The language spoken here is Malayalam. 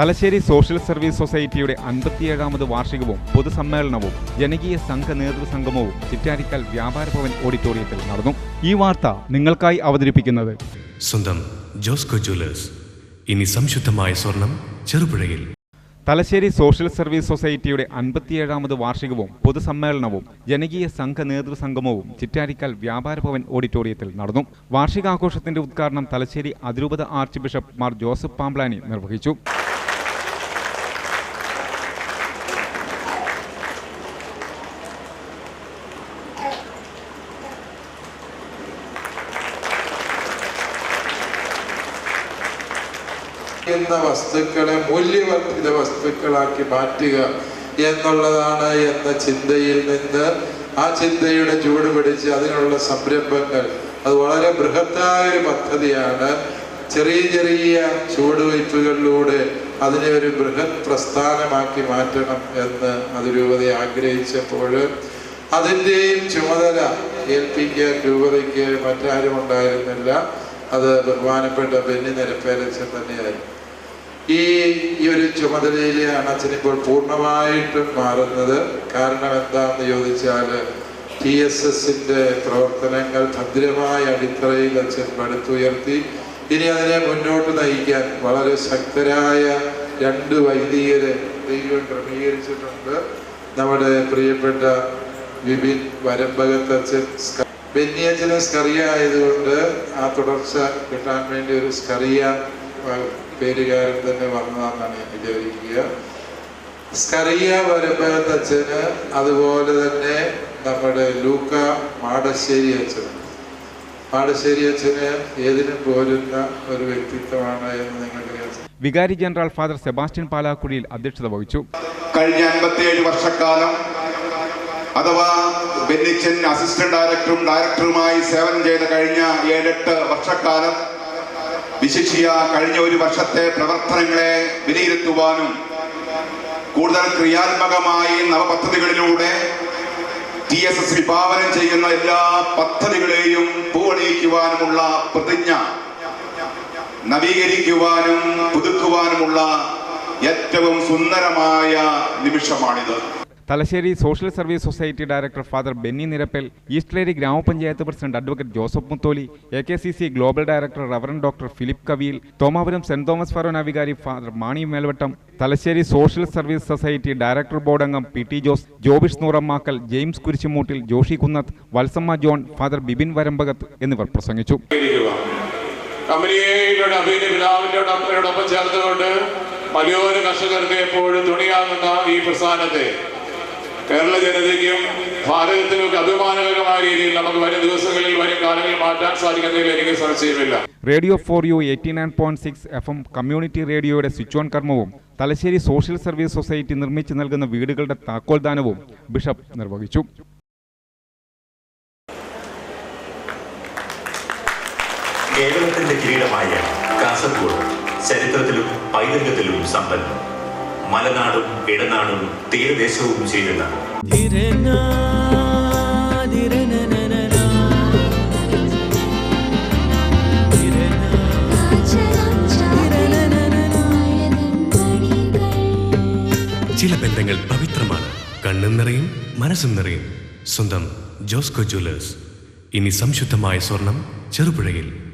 തലശ്ശേരി സോഷ്യൽ സർവീസ് സൊസൈറ്റിയുടെ അൻപത്തിയേഴാമത് വാർഷികവും പൊതുസമ്മേളനവും ജനകീയ സംഘ നേതൃസംഗമവും ചിറ്റാരിക്കൽ വ്യാപാര ഭവൻ ഓഡിറ്റോറിയത്തിൽ നടന്നു. ഈ വാർത്ത നിങ്ങൾക്കായി അവതരിപ്പിക്കുന്നത് സ്വന്തം ജോസ്കോ ജ്വല്ലേഴ്സ്. ഇനി സംശുദ്ധമായ സ്വർണം ചെറുപുഴയിൽ. തലശ്ശേരി സോഷ്യൽ സർവീസ് സൊസൈറ്റിയുടെ അൻപത്തിയേഴാമത് വാർഷികവും പൊതുസമ്മേളനവും ജനകീയ സംഘ നേതൃസംഗമവും ചിറ്റാരിക്കൽ വ്യാപാര ഭവൻ ഓഡിറ്റോറിയത്തിൽ നടന്നു. വാർഷികാഘോഷത്തിന്റെ ഉദ്ഘാടനം തലശ്ശേരി അതിരൂപത archbishop Mar Joseph Pamplany നിർവഹിച്ചു. എന്ന വസ്തുക്കളെ മൂല്യവർദ്ധിത വസ്തുക്കളാക്കി മാറ്റുക എന്നുള്ളതാണ് എന്ന ചിന്തയിൽ നിന്ന് ആ ചിന്തയുടെ ചൂട് പിടിച്ച് അതിനുള്ള സംരംഭങ്ങൾ. അത് വളരെ ബൃഹത്തായ ഒരു പദ്ധതിയാണ്. ചെറിയ ചെറിയ ചുവടുവയ്പ്പുകളിലൂടെ അതിനെ ഒരു ബൃഹത് പ്രസ്ഥാനമാക്കി മാറ്റണം എന്ന് അതിരൂപത ആഗ്രഹിച്ചപ്പോൾ അതിന്റെയും ചുമതല ഏൽപ്പിക്കാൻ രൂപതയ്ക്ക് മറ്റാരും ഉണ്ടായിരുന്നില്ല അത് ബഹുമാനപ്പെട്ട ബെന്നി നിരപ്പേരച്ചൻ തന്നെയായിരുന്നു. ഈ ഈ ഒരു ചുമതലയിലാണ് അച്ഛൻ ഇപ്പോൾ പൂർണമായിട്ടും മാറുന്നത്. കാരണം എന്താണെന്ന് ചോദിച്ചാൽ ടി എസ് എസിന്റെ പ്രവർത്തനങ്ങൾ ഭദ്രമായ അടിത്തറയിൽ അച്ഛൻ പടുത്തുയർത്തി. ഇനി അതിനെ മുന്നോട്ട് നയിക്കാൻ വളരെ ശക്തരായ രണ്ട് വൈദികരെ ദൈവം ക്രമീകരിച്ചിട്ടുണ്ട്. നമ്മുടെ പ്രിയപ്പെട്ട വിപിൻ വരമ്പകത്ത് അച്ഛൻ സ്ക- ബെന്നി സ്കറിയ ആയതുകൊണ്ട് ആ തുടർച്ച കിട്ടാൻ വേണ്ടി ഒരു സ്കറിയ പേരുകാരൻ തന്നെ വന്നതാണെന്നാണ് ഞാൻ വിചാരിക്കുക. സ്കറിയ വരമ്പകത്ത് അച്ഛന് അതുപോലെ തന്നെ നമ്മുടെ ലൂക്ക മാടശ്ശേരി അച്ഛൻ. മാടശ്ശേരി അച്ഛന് ഏതിനും പോരുന്ന ഒരു വ്യക്തിത്വമാണ് എന്ന് നിങ്ങൾക്ക് വികാരി ജനറൽ ഫാദർ സെബാസ്റ്റ്യൻ പാലാക്കുടിയിൽ അധ്യക്ഷത വഹിച്ചു. കഴിഞ്ഞ അൻപത്തിയേഴ് വർഷക്കാലം അഥവാ ബെന്നിച്ചൻ അസിസ്റ്റന്റ് ഡയറക്ടറും ഡയറക്ടറുമായി സേവനം ചെയ്ത കഴിഞ്ഞ ഏഴെട്ട് വർഷക്കാലം വിശിഷ്യ കഴിഞ്ഞ ഒരു വർഷത്തെ പ്രവർത്തനങ്ങളെ വിലയിരുത്തുവാനും കൂടുതൽ ക്രിയാത്മകമായി നവപദ്ധതികളിലൂടെ ടി എസ് എസ് വിഭാവനം ചെയ്യുന്ന എല്ലാ പദ്ധതികളെയും പൂവണിയിക്കുവാനുമുള്ള പ്രതിജ്ഞ നവീകരിക്കുവാനും പുതുക്കുവാനുമുള്ള ഏറ്റവും സുന്ദരമായ നിമിഷമാണിത്. Thalassery social service society director father Benny Nirappel ഈസ്റ്റ്ലേരി ഗ്രാമപഞ്ചായത്ത് president advocate Joseph Mutholi A K C C global director reverend doctor Philip Kaviyil Thomapuram saint Thomas forane വികാരി father Mani Melvattom Thalassery social service society director board അംഗം P T Jose Jobish Noorammakkal James Kurisumoottil Joshi Kunnath Valsamma John father Bibin Varambakath എന്നിവർ പ്രസംഗിച്ചു. മലയോര കർഷകർക്ക് എപ്പോഴും തുണിയാകുന്ന ഈ പ്രസ്ഥാനത്തെ കേരള ജനതയ്ക്കും ഭാരതത്തിനും ഒക്കെ അഭിമാനകരമായ രീതിയിൽ നമുക്ക് വരും ദിവസങ്ങളിൽ വരും കാലങ്ങളിൽ മാറ്റാൻ സാധിക്കുന്നതിൽ എനിക്ക് സംശയമില്ല. Radio for you eighty nine point six F M community റേഡിയോയുടെ സ്വിച്ച് ഓൺ കർമ്മവും തലശ്ശേരി സോഷ്യൽ സർവീസ് സൊസൈറ്റി നിർമ്മിച്ചു നൽകുന്ന വീടുകളുടെ താക്കോൽദാനവും ബിഷപ്പ് നിർവഹിച്ചു. കേരളത്തിന്റെ കിരീടമായ കാസർഗോഡ് ചരിത്രത്തിലും പൈതൃകത്തിലും സമ്പന്നം മലനാടും ഇടനാടും തീരദേശവും ചേരുന്ന ചില ബന്ധങ്ങൾ പവിത്രമാണ്. കണ്ണും നിറയും മനസ്സും നിറയും. സ്വന്തം ജോസ്കോ ജ്വല്ലേഴ്സ്. ഇനി സംശുദ്ധമായ സ്വർണം ചെറുപുഴയിൽ.